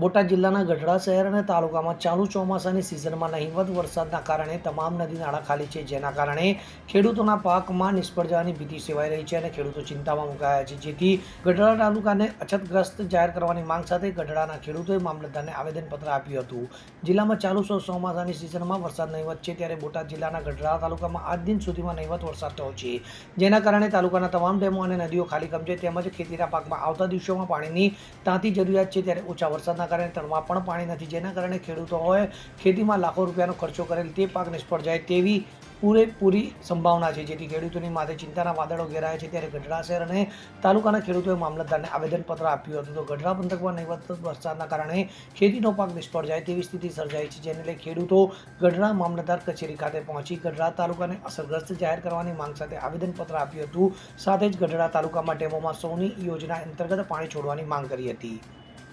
બોટાદ જિલ્લાના ગઢડા શહેર અને તાલુકામાં ચાલુ ચોમાસાની સિઝનમાં નહીવત વરસાદના કારણે તમામ નદી નાળા ખાલી છે, જેના કારણે ખેડૂતોના પાકમાં નિષ્ફળ જવાની ભીતિ સેવાઈ રહી છે અને ખેડૂતો ચિંતામાં મુકાયા છે. જેથી ગઢડા તાલુકાને અછતગ્રસ્ત જાહેર કરવાની માંગ સાથે ગઢડાના ખેડૂતોએ મામલતદારને આવેદનપત્ર આપ્યું હતું. જિલ્લામાં ચાલુ ચોમાસાની સિઝનમાં વરસાદ નહીવત છે, ત્યારે બોટાદ જિલ્લાના ગઢડા તાલુકામાં આજ દિન સુધીમાં નહિવત વરસાદ થયો છે. જેના કારણે તાલુકાના તમામ ડેમો અને નદીઓ ખાલી કમ છે, તેમજ ખેતીના પાકમાં આવતા દિવસોમાં પાણીની તાંતી જરૂરિયાત છે, ત્યારે ઓછા વરસાદના કારણે તળમાં પણ પાણી નથી, જેના કારણે ખેડૂતોએ ખેતીમાં લાખો રૂપિયાનો ખર્ચો કરેલ તે પાક નિષ્ફળ જાય તેવી પૂરેપૂરી સંભાવના છે, જેથી ખેડૂતોની માથે ચિંતાના વાદળો ઘેરાયા છે. ત્યારે ગઢડા શહેર અને તાલુકાના ખેડૂતોએ મામલતદારને આવેદનપત્ર આપ્યું હતું. તો ગઢડા પંથકમાં નહીવત વરસાદના કારણે ખેતીનો પાક નિષ્ફળ જાય તેવી સ્થિતિ સર્જાઈ છે, જેને લઈ ખેડૂતો ગઢડા મામલતદાર કચેરી ખાતે પહોંચી ગઢડા તાલુકાને અસરગ્રસ્ત જાહેર કરવાની માંગ સાથે આવેદનપત્ર આપ્યું હતું. સાથે જ ગઢડા તાલુકામાં ડેમોમાં સૌની યોજના અંતર્ગત પાણી છોડવાની માંગ કરી હતી.